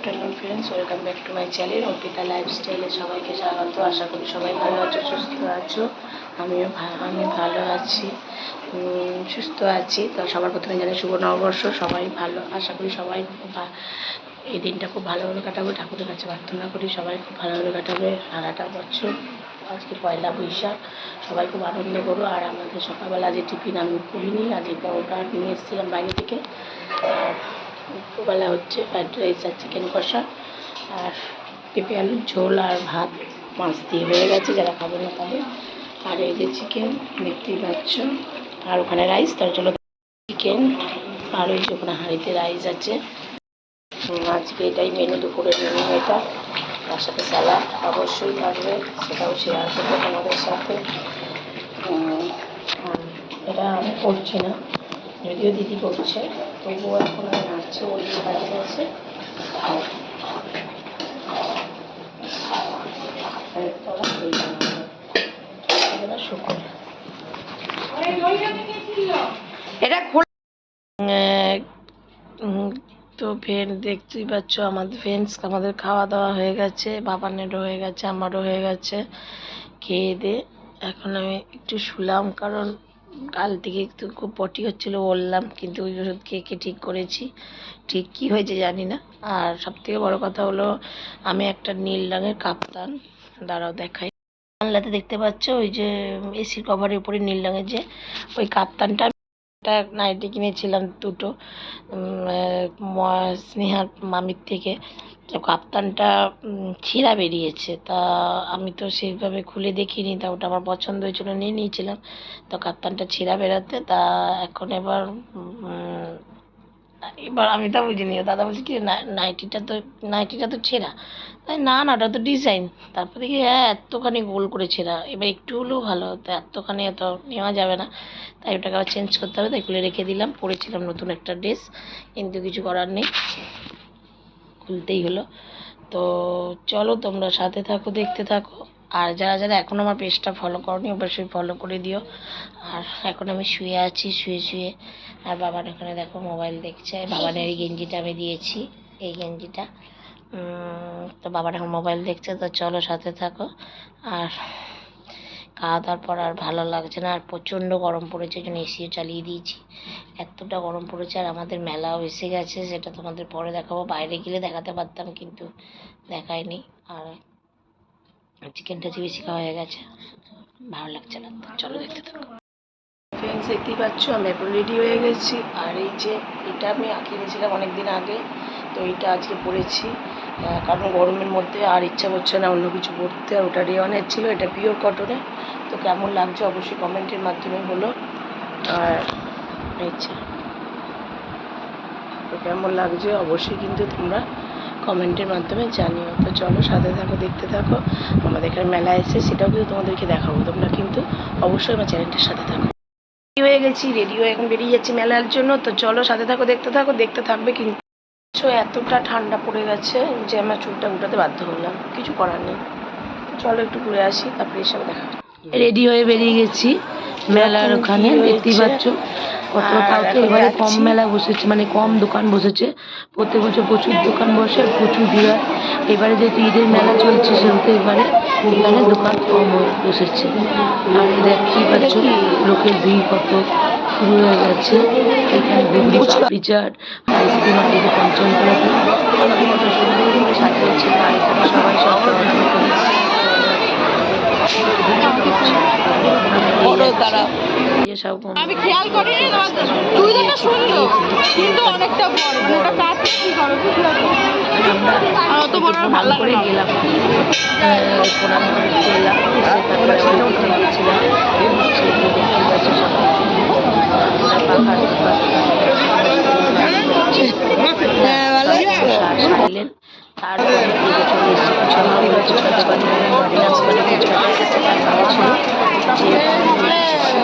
Afternoon friends welcome back to my channel Arpita লাইফস্টাইলে সবাইকে স্বাগত। আশা করি সবাই ভালো আছো, সুস্থ আছো। আমিও আমি ভালো আছি। সুস্থ আছি। তো সবার প্রথমে জানাই শুভ নববর্ষ। সবাই ভালো, আশা করি সবাই এই দিনটা খুব ভালোভাবে কাটাবে। ঠাকুরের কাছে প্রার্থনা করি সবাই খুব ভালোভাবে কাটাবে। সারাটা বছর, আজকে পয়লা বৈশাখ। সবাই খুব আনন্দ করো। আর আমাদের সকালবেলা আজকে টিফিন আমি করিনি। আজকে পরোটা নিয়ে এসেছিলাম বাইরে থেকে। আর দুপুরবেলা হচ্ছে ফ্রাইড রাইস আর চিকেন কষা আর পেঁপে আলুর ঝোল আর ভাত, মাছ দিয়ে হয়ে গেছে, যারা খাবে না খাবে আর এই যে চিকেন, দেখতেই পাচ্ছ। আর ওখানে রাইস, তার জন্য চিকেন আর ওই যে ওখানে হাঁড়িতে রাইস আছে। আজকে এটাই মেনু দুপুরের মেনু এটা। তার সাথে স্যালাড অবশ্যই থাকবে, সেটাও শেয়ার করব তোমাদের সাথে। এটা আমি করছি না, যদিও দিদি করছে। তবুও এখন আমি নাচছে ওই কাজে আছে আর এটা তো ফ্রেন্ড দেখতেই পাচ্ছ আমাদের ফ্রেন্ডস আমাদের খাওয়া দাওয়া হয়ে গেছে বাবানেরও হয়ে গেছে, আমারও হয়ে গেছে। খেয়ে দিয়ে এখন আমি একটু শুলাম, কারণ কাল থেকে একটু খুব পটি হচ্ছিল বললাম, কিন্তু ওই ওষুধ খেয়ে খেয়ে ঠিক করেছি। ঠিক কি হয়েছে জানি না। আর সব থেকে বড়ো কথা হলো, আমি একটা নীল রঙের কাপ্তান, দাঁড়াও দেখাই। জানলাতে দেখতে পাচ্ছ, ওই যে এসির কভারের উপরে নীল রঙের যে, ওই কাপ্তানটা একটা নাইটি কিনেছিলাম দুটো। স্নেহার মামির থেকে। তো কাপ্তানটা ছিঁড়া বেরিয়েছে। তা আমি তো সেইভাবে খুলে দেখিনি। তা ওটা আমার পছন্দ হয়েছিল, নিয়ে নিয়েছিলাম। তো কাপ্তানটা ছিঁড়া বেরোতে, তা এখন এবার এবার আমি তা বুঝিনি দাদা বলছে কি নাইটিটা তো নাইটিটা তো ছেঁড়া। না না, ওটা তো ডিজাইন তারপর দেখি হ্যাঁ এতখানি গোল করে ছেঁড়া। এবার একটু হলেও ভালো হতো, এতখানি এত নেওয়া যাবে না। তাই ওটাকে আবার চেঞ্জ করতে হবে, তাই খুলে রেখে দিলাম। পরেছিলাম নতুন একটা ড্রেস কিন্তু কিছু করার নেই। খুলতেই হলো। তো চলো তোমরা সাথে থাকো, দেখতে থাকো। আর যারা যারা এখন আমার পেজটা ফলো করনি, অবশ্যই ফলো করে দিও। আর এখন আমি শুয়ে আছি, শুয়ে শুয়ে। আর বাবার এখানে দেখো মোবাইল দেখছে। বাবানের এই গেঞ্জিটা আমি দিয়েছি, এই গেঞ্জিটা। তো বাবার এখন মোবাইল দেখছে, তো চলো সাথে থাকো। আর খাওয়া দাওয়ার পর আর ভালো লাগছে না। আর প্রচণ্ড গরম পড়েছে, ওই জন্য এসিও চালিয়ে দিয়েছি। এতটা গরম পড়েছে, আর আমাদের মেলাও এসে গেছে, সেটা তোমাদের পরে দেখাবো। বাইরে গেলে দেখাতে পারতাম, কিন্তু দেখায়নি। আর চিকেনটা বেশি খাওয়া হয়ে গেছে, ভালো লাগছে না। চলো দেখতে থাকো। ফ্রেন্ডস দেখতেই পাচ্ছ, আমি এখন রেডি হয়ে গেছি। আর এই যে, এটা আমি কিনেছিলাম অনেক দিন আগে, তো এটা আজকে পরেছি। কারণ গরমের মধ্যে আর ইচ্ছা করছে না অন্য কিছু পরতে আর ওটা রেওয়ানের ছিল, এটা পিওর কটনের তো কেমন লাগছে অবশ্যই কমেন্টের মাধ্যমে বলো। আর এই তো কেমন লাগছে অবশ্যই কিন্তু তোমরা কমেন্টের মাধ্যমে জানিও। তো চলো সাথে থাকো, দেখতে থাকো। আমাদের এখানে মেলা এসে সেটাও কিন্তু তোমাদেরকে দেখাবো। তোমরা কিন্তু অবশ্যই আমার চ্যানেলটার সাথে থাকো। রেডি হয়ে গেছি, রেডি হয়ে এখন বেরিয়ে যাচ্ছি মেলার জন্য। তো চলো সাথে থাকো, দেখতে থাকো, দেখতে থাকবে কিন্তু এতটা ঠান্ডা পড়ে গেছে যে আমার চুলটা উঠাতে বাধ্য হলাম। কিছু করার নেই। চলো একটু ঘুরে আসি, তারপরে এসব দেখা রেডি হয়ে বেরিয়ে গেছি। মেলার ওখানে, দেখতেই পাচ্ছ। কত কালকে এবারে কম মেলা বসেছে মানে কম দোকান বসেছে। প্রত্যেক বছর প্রচুর দোকান বসে, প্রচুর ভিড় এবারে যেহেতু ঈদের মেলা চলছে, সেহেতু এবারে এখানে দোকান কম বসেছে। আর দেখতেই পাচ্ছ, লোকের ভিড় কত শুরু হয়ে গেছে। এখানে পাপড়ি আইসক্রিম আর সবাই সব ধরনের তারা। আমি খেয়াল করিনি তোমার চুড়িদারটা সুন্দর কিন্তু অনেকটা বড়। মানে ওটা কাজ কি করো আর অত বড় ভালো করে লাগে গেলাম প্রণাম করে তারপরে হ্যাঁ ভালো চলে এসেছি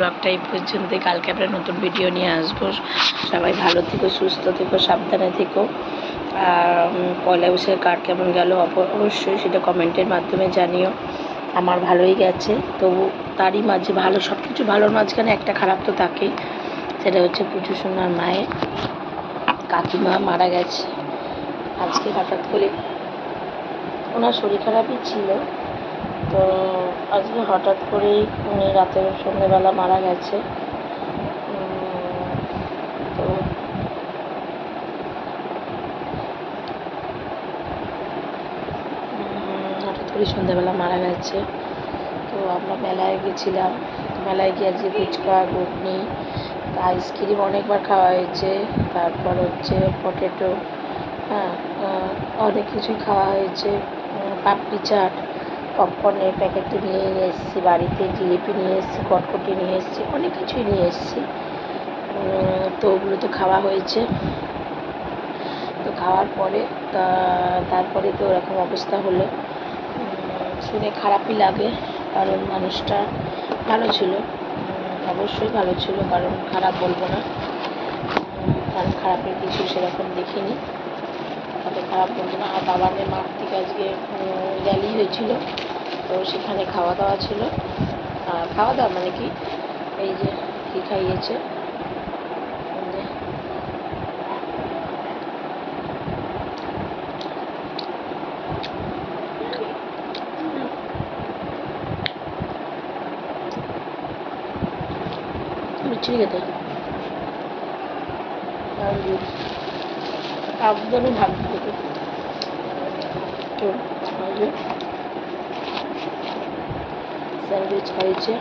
ব্লগটা এই পর্যন্ত। কালকে আমরা নতুন ভিডিও নিয়ে আসব। সবাই ভালো থেকো, সুস্থ থেকো, সাবধানে থেকো। আর পয়লা বৈশাখে কার কেমন গেল অবশ্যই সেটা কমেন্টের মাধ্যমে জানিও। আমার ভালোই গেছে। তবু তারই মাঝে ভালো সব কিছু ভালোর মাঝখানে একটা খারাপ তো থাকেই। সেটা হচ্ছে পুজো সোনার মায়ের কাকিমা মারা গেছে। আজকে হঠাৎ করে ওনার শরীর খারাপই ছিল। তো আজকে হঠাৎ করেই উনি রাতের সন্ধ্যেবেলা মারা গেছে। তো হঠাৎ করে সন্ধ্যেবেলা মারা গেছে। তো আমরা মেলায় গেছিলাম। মেলায় গিয়ে আজকে ফুচকা, ঘুগনি আইসক্রিম অনেকবার খাওয়া হয়েছে। তারপর হচ্ছে পটেটো হ্যাঁ অনেক কিছুই খাওয়া হয়েছে। পাপড়ি চাট। পপকর্নের প্যাকেট নিয়ে এসেছি, বাড়িতে জিলিপি নিয়ে এসেছি, কটকটি নিয়ে এসেছি, অনেক কিছুই নিয়ে এসেছি। তো ওগুলো তো খাওয়া হয়েছে। তো খাওয়ার পরে তা, তারপরে তো ওরকম অবস্থা হলো। শুনে খারাপই লাগে, কারণ মানুষটা ভালো ছিল। অবশ্যই ভালো ছিল, কারণ খারাপ বলব না। কারণ খারাপের কিছু সেরকম দেখিনি। তাতে খারাপ বলব না। আর বাবানের মাঠ থেকে আজকে র্যালি হয়েছিল, তো সেখানে খাওয়া দাওয়া ছিল। খাওয়া দাওয়া মানে কি? এই যে কী খাইয়েছে? আর দুধ একদমই ভালো খেতে। তো স্যান্ডউইচ হয়েছে।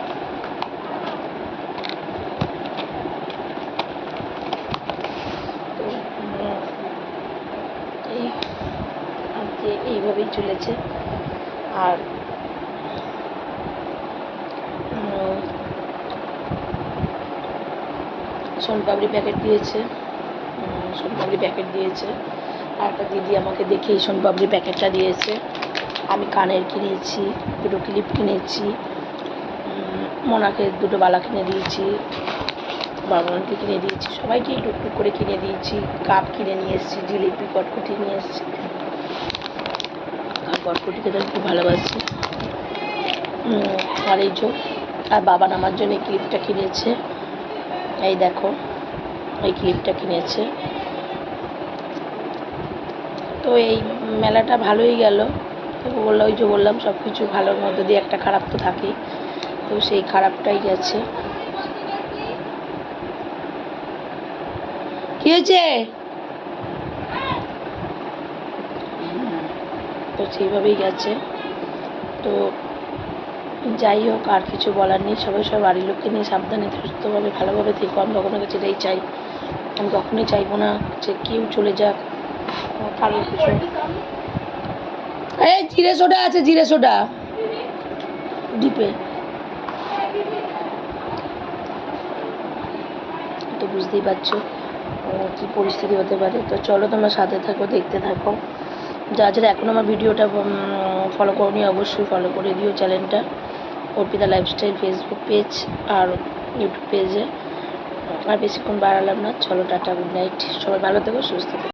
এই আজকে এইভাবেই চলেছে। আর উম, সোনপাপড়ি প্যাকেট দিয়েছে। উম, সোনপাপড়ি প্যাকেট দিয়েছে। আর একটা দিদি আমাকে দেখে এই সোনপাপড়ি প্যাকেটটা দিয়েছে। আমি কানের কিনেছি দুটো ক্লিপ কিনেছি মোনাকে দুটো বালা কিনে দিয়েছি বাবানকে কিনে দিয়েছি সবাইকেই টুকটুক করে কিনে দিয়েছি কাপ কিনে নিয়ে এসেছি জিলিপি কটকটি নিয়ে এসেছি। আর কটকটি খেতে আমি খুব ভালোবাসি। আর এই যে আর বাবা আমার জন্য ক্লিপটা কিনেছে। এই দেখো এই ক্লিপটা কিনেছে। তো এই মেলাটা ভালোই গেল। তো বললাম ওই যে বললাম সব কিছু ভালোর মধ্যে দিয়ে একটা খারাপ তো থাকেই। তো সেই খারাপটাই গেছে। কি হয়েছে? তো সেইভাবেই গেছে। তো যাই হোক, আর কিছু বলার নেই। সবাই সব বাড়ির লোককে নিয়ে সাবধানে, সুস্থভাবে, ভালোভাবে থেকো। আমি কখনো কাছে এটাই চাই। আমি কখনোই চাইব না যে কেউ চলে যাক। কিছু। এই জিরে সোডা আছে জিরে সোডা। ডিপে তো বুঝতেই পারছ কি পরিস্থিতি হতে পারে। তো চলো তোমরা সাথে থাকো দেখতে থাকো। যা যারা এখন আমার ভিডিওটা ফলো করনি অবশ্যই ফলো করে দিও চ্যানেলটা অর্পিতা লাইফস্টাইল ফেসবুক পেজ আর ইউটিউব পেজে আর বেশিক্ষণ বাড়ালাম না। চলো টাটা গুড নাইট সবাই ভালো থেকো সুস্থ থেকো।